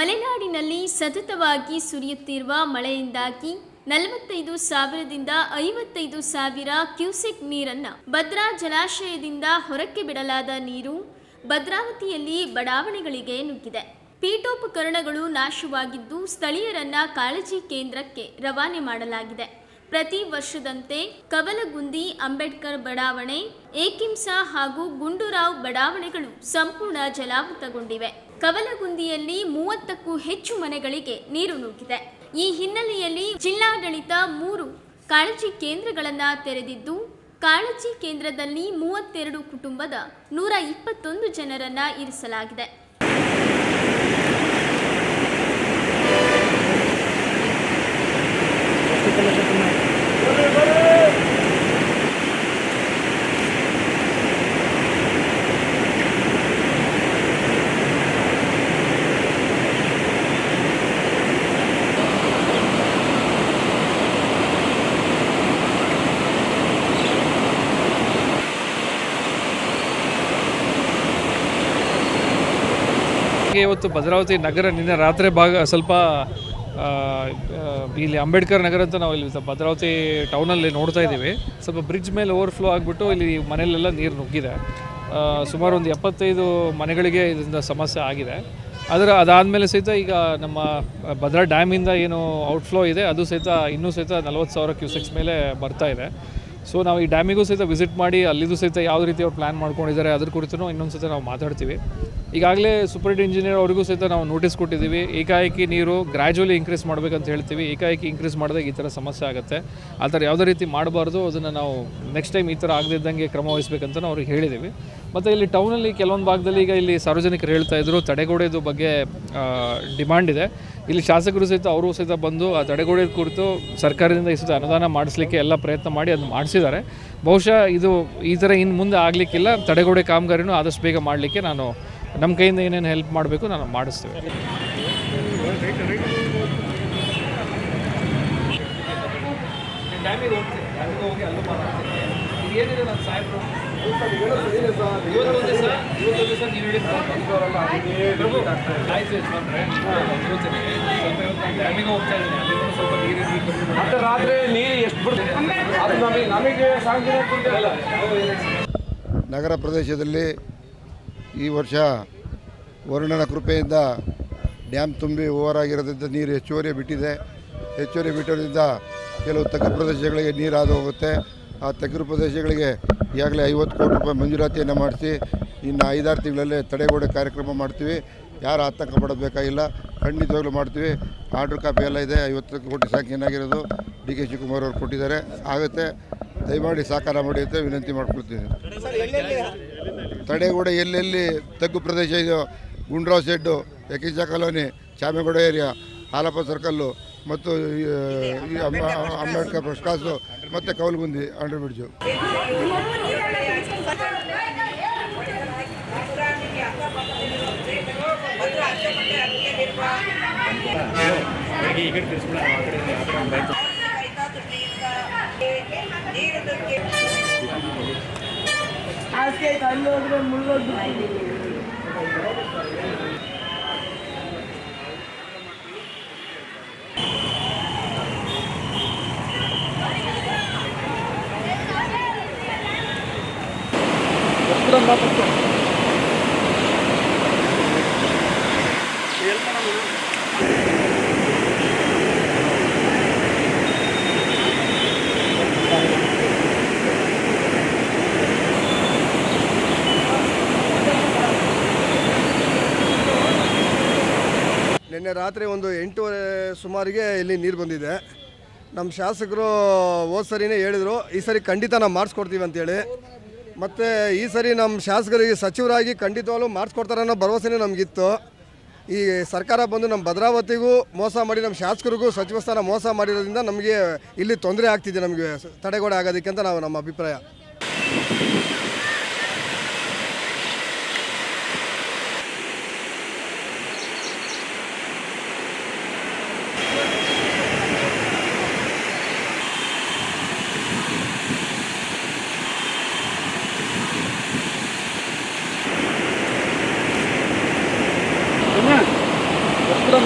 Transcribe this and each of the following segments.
ಮಲೆನಾಡಿನಲ್ಲಿ ಸತತವಾಗಿ ಸುರಿಯುತ್ತಿರುವ ಮಳೆಯಿಂದಾಗಿ ನಲವತ್ತೈದು ಸಾವಿರದಿಂದ ಐವತ್ತೈದು ಸಾವಿರ ಕ್ಯೂಸೆಕ್ ನೀರನ್ನು ಭದ್ರಾ ಜಲಾಶಯದಿಂದ ಹೊರಕ್ಕೆ ಬಿಡಲಾದ ನೀರು ಭದ್ರಾವತಿಯಲ್ಲಿ ಬಡಾವಣೆಗಳಿಗೆ ನುಗ್ಗಿದೆ. ಪೀಠೋಪಕರಣಗಳು ನಾಶವಾಗಿದ್ದು ಸ್ಥಳೀಯರನ್ನ ಕಾಳಜಿ ಕೇಂದ್ರಕ್ಕೆ ರವಾನೆ ಮಾಡಲಾಗಿದೆ. ಪ್ರತಿ ವರ್ಷದಂತೆ ಕವಲಗುಂದಿ ಅಂಬೇಡ್ಕರ್ ಬಡಾವಣೆ, ಏಕಿಂಸಾ ಹಾಗೂ ಗುಂಡೂರಾವ್ ಬಡಾವಣೆಗಳು ಸಂಪೂರ್ಣ ಜಲಾವೃತಗೊಂಡಿವೆ. ಕವಲಗುಂದಿಯಲ್ಲಿ ಮೂವತ್ತಕ್ಕೂ ಹೆಚ್ಚು ಮನೆಗಳಿಗೆ ನೀರು ನುಗ್ಗಿದೆ. ಈ ಹಿನ್ನೆಲೆಯಲ್ಲಿ ಜಿಲ್ಲಾಡಳಿತ ಮೂರು ಕಾಳಜಿ ಕೇಂದ್ರಗಳನ್ನು ತೆರೆದಿದ್ದು, ಕಾಳಜಿ ಕೇಂದ್ರದಲ್ಲಿ ಮೂವತ್ತೆರಡು ಕುಟುಂಬದ ನೂರ ಇಪ್ಪತ್ತೊಂದು ಜನರನ್ನ ಇರಿಸಲಾಗಿದೆ. ಹಾಗೆ ಇವತ್ತು ಭದ್ರಾವತಿ ನಗರ ನಿನ್ನೆ ರಾತ್ರಿ ಭಾಗ ಸ್ವಲ್ಪ ಇಲ್ಲಿ ಅಂಬೇಡ್ಕರ್ ನಗರ ಅಂತ ನಾವು ಇಲ್ಲಿ ಭದ್ರಾವತಿ ಟೌನಲ್ಲಿ ನೋಡ್ತಾ ಇದ್ದೀವಿ. ಸ್ವಲ್ಪ ಬ್ರಿಡ್ಜ್ ಮೇಲೆ ಓವರ್ಫ್ಲೋ ಆಗಿಬಿಟ್ಟು ಇಲ್ಲಿ ಮನೆಯಲ್ಲೆಲ್ಲ ನೀರು ನುಗ್ಗಿದೆ. ಸುಮಾರು ಒಂದು ಎಪ್ಪತ್ತೈದು ಮನೆಗಳಿಗೆ ಇದರಿಂದ ಸಮಸ್ಯೆ ಆಗಿದೆ. ಅದರ, ಅದಾದಮೇಲೆ ಸಹಿತ ಈಗ ನಮ್ಮ ಭದ್ರಾ ಡ್ಯಾಮಿಂದ ಏನು ಔಟ್ಫ್ಲೋ ಇದೆ, ಅದು ಸಹಿತ ಇನ್ನೂ ಸಹಿತ ನಲವತ್ತು ಸಾವಿರ ಕ್ಯೂಸೆಕ್ಸ್ ಮೇಲೆ ಬರ್ತಾ ಇದೆ. ಸೊ ನಾವು ಈ ಡ್ಯಾಮಿಗೂ ಸಹಿತ ವಿಸಿಟ್ ಮಾಡಿ ಅಲ್ಲಿದು ಸಹಿತ ಯಾವ ರೀತಿ ಅವ್ರು ಪ್ಲ್ಯಾನ್ ಮಾಡ್ಕೊಂಡಿದ್ದಾರೆ, ಅದ್ರ ಕುರಿತು ಇನ್ನೊಂದು ಸಹಿತ ನಾವು ಮಾತಾಡ್ತೀವಿ. ಈಗಾಗಲೇ ಸೂಪರ್ ಇಂಜಿನಿಯರ್ ಅವ್ರಿಗೂ ಸಹಿತ ನಾವು ನೋಟಿಸ್ ಕೊಟ್ಟಿದ್ದೀವಿ. ಏಕಾಏಕಿ ನೀರು ಗ್ರ್ಯಾಜುವಲಿ ಇನ್ಕ್ರೀಸ್ ಮಾಡಬೇಕಂತ ಹೇಳ್ತೀವಿ. ಏಕಾಏಕಿ ಇನ್ಕ್ರೀಸ್ ಮಾಡಿದಾಗ ಈ ಥರ ಸಮಸ್ಯೆ ಆಗುತ್ತೆ. ಆ ಥರ ಯಾವುದೇ ರೀತಿ ಮಾಡಬಾರ್ದು, ಅದನ್ನು ನಾವು ನೆಕ್ಸ್ಟ್ ಟೈಮ್ ಈ ಥರ ಆಗದಿದ್ದಂಗೆ ಕ್ರಮ ವಹಿಸ್ಬೇಕಂತ ಅವ್ರಿಗೆ ಹೇಳಿದ್ದೀವಿ. ಮತ್ತು ಇಲ್ಲಿ ಟೌನಲ್ಲಿ ಕೆಲವೊಂದು ಭಾಗದಲ್ಲಿ ಈಗ ಇಲ್ಲಿ ಸಾರ್ವಜನಿಕರು ಹೇಳ್ತಾ ಇದ್ರು, ತಡೆಗೋಡೆದು ಬಗ್ಗೆ ಡಿಮ್ಯಾಂಡ್ ಇದೆ. ಇಲ್ಲಿ ಶಾಸಕರು ಸಹಿತ, ಅವರು ಸಹಿತ ಬಂದು ಆ ತಡೆಗೋಡೆ ಕುರಿತು ಸರ್ಕಾರದಿಂದ ಈ ಸಹಿತ ಅನುದಾನ ಮಾಡಿಸ್ಲಿಕ್ಕೆ ಎಲ್ಲ ಪ್ರಯತ್ನ ಮಾಡಿ ಅದನ್ನು ಮಾಡಿಸಿದ್ದಾರೆ. ಬಹುಶಃ ಇದು ಈ ಥರ ಇನ್ನು ಮುಂದೆ ಆಗಲಿಕ್ಕಿಲ್ಲ, ತಡೆಗೋಡೆ ಕಾಮಗಾರಿನೂ ಆದಷ್ಟು ಬೇಗ ಮಾಡಲಿಕ್ಕೆ ನಾನು ನಮ್ಮ ಕೈಯಿಂದ ಏನೇನು ಹೆಲ್ಪ್ ಮಾಡಬೇಕು ನಾನು ಮಾಡಿಸ್ತೇವೆ. ಮತ್ತೆ ರಾತ್ರಿ ನೀರು ಎಷ್ಟು ನಮಗೆ ನಗರ ಪ್ರದೇಶದಲ್ಲಿ ಈ ವರ್ಷ ವರುಣನ ಕೃಪೆಯಿಂದ ಡ್ಯಾಮ್ ತುಂಬಿ ಓವರ್ ಆಗಿರೋದ್ರಿಂದ ನೀರು ಹೆಚ್ಚುವರಿ ಬಿಟ್ಟಿದೆ. ಹೆಚ್ಚುವರಿ ಬಿಟ್ಟಿರೋದ್ರಿಂದ ಕೆಲವು ತಗ್ಗು ಪ್ರದೇಶಗಳಿಗೆ ನೀರು ಹಾದು ಹೋಗುತ್ತೆ. ಆ ತಗ್ಗು ಪ್ರದೇಶಗಳಿಗೆ ಈಗಾಗಲೇ ಐವತ್ತು ಕೋಟಿ ರೂಪಾಯಿ ಮಂಜೂರಾತಿಯನ್ನು ಮಾಡಿಸಿ, ಇನ್ನು ಐದಾರು ತಿಂಗಳಲ್ಲೇ ತಡೆಗೋಡೆ ಕಾರ್ಯಕ್ರಮ ಮಾಡ್ತೀವಿ. ಯಾರು ಆತಂಕ ಪಡಬೇಕಾಗಿಲ್ಲ ಖಂಡಿತವಾಗ್ಲೂ ಮಾಡ್ತೀವಿ. ಆರ್ಡ್ರ್ ಕಾಪಿ ಎಲ್ಲ ಇದೆ. ಐವತ್ತು ಕೋಟಿ ಸಾಕು, ಏನಾಗಿರೋದು? ಡಿ ಕೆ ಶಿವಕುಮಾರ್ ಅವರು ಕೊಟ್ಟಿದ್ದಾರೆ. ಆಗುತ್ತೆ. ದಯಮಾಡಿ ಸಹಕಾರ ಮಾಡಿ ಅಂತ ವಿನಂತಿ ಮಾಡ್ಕೊಳ್ತೀನಿ. ತಡೆಗೋಡೆ ಎಲ್ಲೆಲ್ಲಿ? ತಗ್ಗು ಪ್ರದೇಶ ಇದೆಯೋ Gundrao shed, ಯಕೀಚ colony, Chamegowda area, Halappa circle. ಮತ್ತು ಅಂಬೇಡ್ಕರ್ ಪ್ರಕಾಶು ಮತ್ತು ಕೌಲ್ಗುಂದಿ ಅಂಡರ್ ಬ್ರಿಡ್ಜು. ಆಸ್ಕೆ ಹೋದ್ರೆ ಮುಳುಗೋದು ನಿನ್ನೆ ರಾತ್ರಿ ಒಂದು ಎಂಟೂವರೆ ಸುಮಾರಿಗೆ ಇಲ್ಲಿ ನೀರು ಬಂದಿದೆ. ನಮ್ಮ ಶಾಸಕರು ಹೋದ ಸರಿನೇ ಹೇಳಿದರು, ಈ ಸರಿ ಖಂಡಿತ ನಾವು ಮಾಡಿಸ್ಕೊಡ್ತೀವಿ ಅಂತೇಳಿ. ಮತ್ತು ಈ ಸರಿ ನಮ್ಮ ಶಾಸಕರಿಗೆ ಸಚಿವರಾಗಿ ಖಂಡಿತವಾಗ್ಲೂ ಮಾಡಿಸ್ಕೊಡ್ತಾರೆ ಅನ್ನೋ ಭರವಸೆನೇ ನಮಗಿತ್ತು. ಈ ಸರ್ಕಾರ ಬಂದು ನಮ್ಮ ಭದ್ರಾವತಿಗೂ ಮೋಸ ಮಾಡಿ ನಮ್ಮ ಶಾಸಕರಿಗೂ ಸಚಿವ ಸ್ಥಾನ ಮೋಸ ಮಾಡಿರೋದ್ರಿಂದ ನಮಗೆ ಇಲ್ಲಿ ತೊಂದರೆ ಆಗ್ತಿದೆ ನಮಗೆ, ತಡೆಗೋಡೆ ಆಗೋದಕ್ಕೆ ಅಂತ ನಾವು ನಮ್ಮ ಅಭಿಪ್ರಾಯ.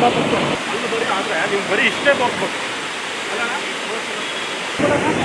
ನೀವು ಬರೀ ಇಷ್ಟೇ ತೋರಿಸ್ಬೇಕು ಅಲ್ಲ?